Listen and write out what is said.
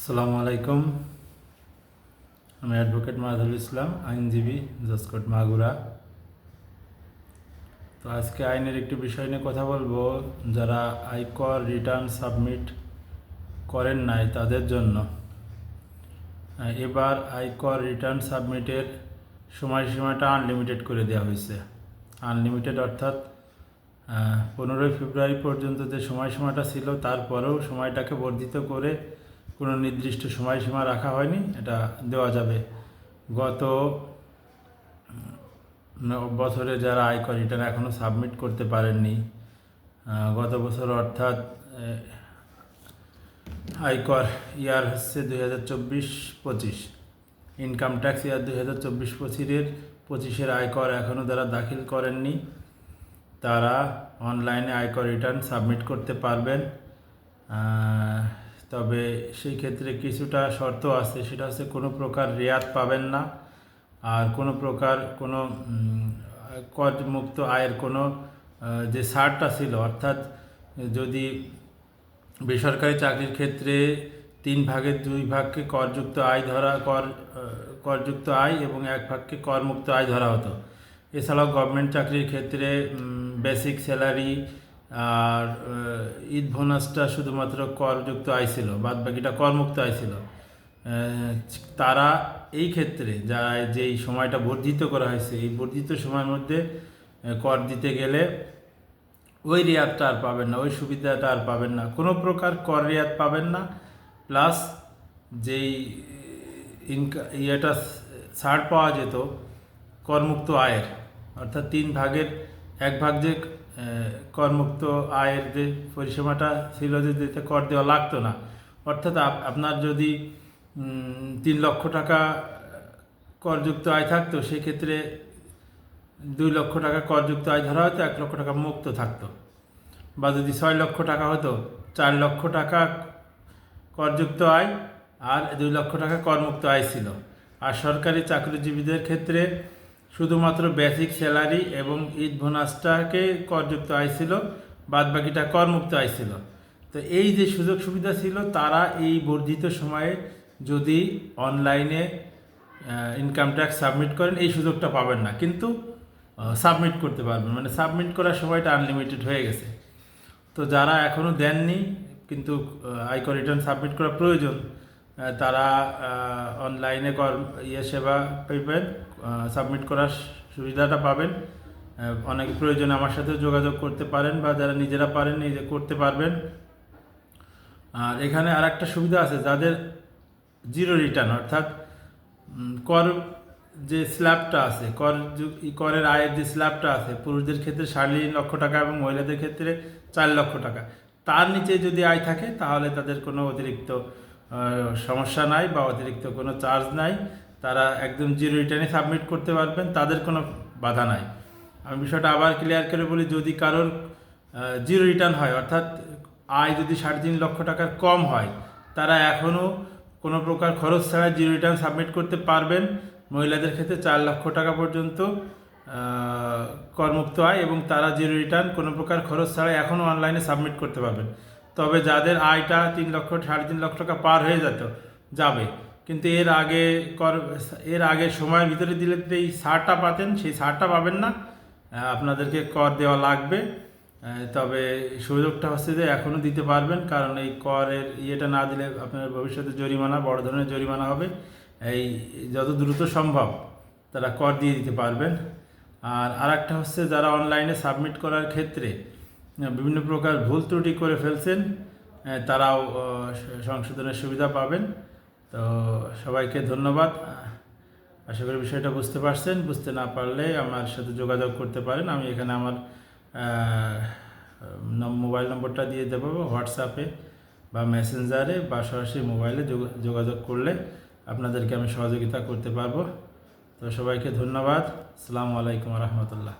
আসসালামু আলাইকুম। আমি অ্যাডভোকেট মাহাদুল ইসলাম, আইনজীবী জসকোট মাগুরা। তো আজকে আইনের একটি বিষয় নিয়ে কথা বলব। যারা আয়কর রিটার্ন সাবমিট করেন নাই তাদের জন্য। এবার আয়কর রিটার্ন সাবমিটের সময়সীমাটা আনলিমিটেড করে দেওয়া হয়েছে। আনলিমিটেড অর্থাৎ পনেরোই ফেব্রুয়ারি পর্যন্ত যে সময়সীমাটা ছিল, তারপরেও সময়টাকে বর্ধিত করে কোনো নির্দিষ্ট সময়সীমা রাখা হয়নি, এটা দেওয়া যাবে। গত বছরে যারা আয়কর রিটার্ন এখনও সাবমিট করতে পারেননি। গত বছর অর্থাৎ আয়কর ইয়ার হচ্ছে দুই হাজার চব্বিশ পঁচিশ। ইনকাম ট্যাক্স ইয়ার দুই হাজার চব্বিশ পঁচিশের পঁচিশের আয়কর এখনও যারা দাখিল করেননি। তারা অনলাইনে আয়কর রিটার্ন সাবমিট করতে পারবেন। তবে সেই ক্ষেত্রে কিছুটা শর্ত আছে সেটা হচ্ছে কোনো প্রকার রেয়াত পাবেন না। আর কোনো প্রকার কোনো উম, করমুক্ত আয়ের কোনো যে ছাড়টা ছিল অর্থাৎ যদি বেসরকারি চাকরির ক্ষেত্রে তিন ভাগের দুই ভাগকে করযুক্ত আয় ধরা কর করযুক্ত আয় এবং এক ভাগকে করমুক্ত আয় ধরা হতো। এছাড়াও গভর্নমেন্ট চাকরির ক্ষেত্রে বেসিক স্যালারি আর ঈদ বোনাসটা শুধুমাত্র করযুক্ত আয় ছিল বাদ বাকিটা করমুক্ত আয় ছিল আহ, তারা এই ক্ষেত্রে যারা যেই সময়টা বর্ধিত করা হয়েছে এই বর্ধিত সময়ের মধ্যে কর দিতে গেলে ওই রেয়াতটা আর পাবেন না ওই সুবিধাটা আর পাবেন না। কোনো প্রকার কর রেয়াত পাবেন না প্লাস যেই ইনকা ইয়েটা ছাড় পাওয়া যেত করমুক্ত আয়ের অর্থাৎ তিন ভাগের এক ভাগ যে করমুক্ত আয়ের যে পরিসীমাটা ছিল যে যেতে কর দেওয়া লাগতো না। অর্থাৎ আপ- আপনার যদি তিন লক্ষ টাকা করযুক্ত আয় থাকতো, সেক্ষেত্রে দুই লক্ষ টাকা করযুক্ত আয় ধরা হতো, এক লক্ষ টাকা মুক্ত থাকতো। বা যদি ছয় লক্ষ টাকা হতো, চার লক্ষ টাকা করযুক্ত আয় আর দুই লক্ষ টাকা করমুক্ত আয় ছিল। আর সরকারি চাকরিজীবীদের ক্ষেত্রে শুধুমাত্র বেসিক স্যালারি এবং ঈদ বোনাসটাকে করযুক্ত আয় ছিল বাদ বাকিটা করমুক্ত আয় ছিল তো এই যে সুযোগ সুবিধা ছিল, তারা এই বর্ধিত সময়ে যদি অনলাইনে ইনকাম ট্যাক্স সাবমিট করেন, এই সুযোগটা পাবেন না। কিন্তু সাবমিট করতে পারবেন। মানে সাবমিট করার সময়টা আনলিমিটেড হয়ে গেছে। তো যারা এখনও দেননি, কিন্তু আয়কর রিটার্ন সাবমিট করা প্রয়োজন তারা অনলাইনে কর ইয়ে সেবা পেবেন সাবমিট করার সুবিধাটা পাবেন। অনেক প্রয়োজন আমার সাথেও যোগাযোগ করতে পারেন বা যারা নিজেরা পারেন নিজে করতে পারবেন। আর এখানে আর একটা সুবিধা আছে, যাদের জিরো রিটার্ন অর্থাৎ কর যে স্ল্যাবটা আছে, কর করের আয়ের যে স্ল্যাবটা আছে, পুরুষদের ক্ষেত্রে সাড়ে লক্ষ টাকা এবং মহিলাদের ক্ষেত্রে চার লক্ষ টাকা। তার নিচে যদি আয় থাকে, তাহলে তাদের কোনো অতিরিক্ত সমস্যা নাই বা অতিরিক্ত কোনো চার্জ নাই। তারা একদম জিরো রিটার্নে সাবমিট করতে পারবেন, তাদের কোনো বাধা নাই। আমি বিষয়টা আবার ক্লিয়ার করে বলি, যদি কারোর জিরো রিটার্ন হয়, অর্থাৎ আয় যদি সাড়ে তিন লক্ষ টাকার কম হয়, তারা এখনও কোনো প্রকার খরচ ছাড়া জিরো রিটার্ন সাবমিট করতে পারবেন। মহিলাদের ক্ষেত্রে চার লক্ষ টাকা পর্যন্ত করমুক্ত আয় এবং তারা জিরো রিটার্ন কোনো প্রকার খরচ ছাড়া এখনও অনলাইনে সাবমিট করতে পারবেন। তবে যাদের আয়টা তিন লক্ষ, সাড়ে তিন লক্ষ টাকা পার হয়ে যেত, যাবে। কিন্তু এর আগে কর, এর আগে সময়ের ভিতরে দিলে এই ছাড়টা পাতেন, সেই সারটা পাবেন না। আপনাদেরকে কর দেওয়া লাগবে। তবে সুযোগটা হচ্ছে যে এখনও দিতে পারবেন, কারণ এই করের ইয়েটা না দিলে আপনার ভবিষ্যতে জরিমানা, বড় ধরনের জরিমানা হবে। এই যত দ্রুত সম্ভব তারা কর দিয়ে দিতে পারবেন। আর আরেকটা হচ্ছে যারা অনলাইনে সাবমিট করার ক্ষেত্রে বিভিন্ন প্রকার ভুল ত্রুটি করে ফেলছেন তারাও সংশোধনের সুবিধা পাবেন। তো সবাইকে ধন্যবাদ। আশা করি বিষয়টা বুঝতে পারছেন। বুঝতে না পারলে আমার সাথে যোগাযোগ করতে পারেন। আমি এখানে আমার মোবাইল নম্বরটা দিয়ে দেবো হোয়াটসঅ্যাপে বা মেসেঞ্জারে বা সরাসরি মোবাইলে যোগাযোগ করলে আপনাদেরকে আমি সহযোগিতা করতে পারব। তো সবাইকে ধন্যবাদ। আসসালামু আলাইকুম রহমতুল্লাহ।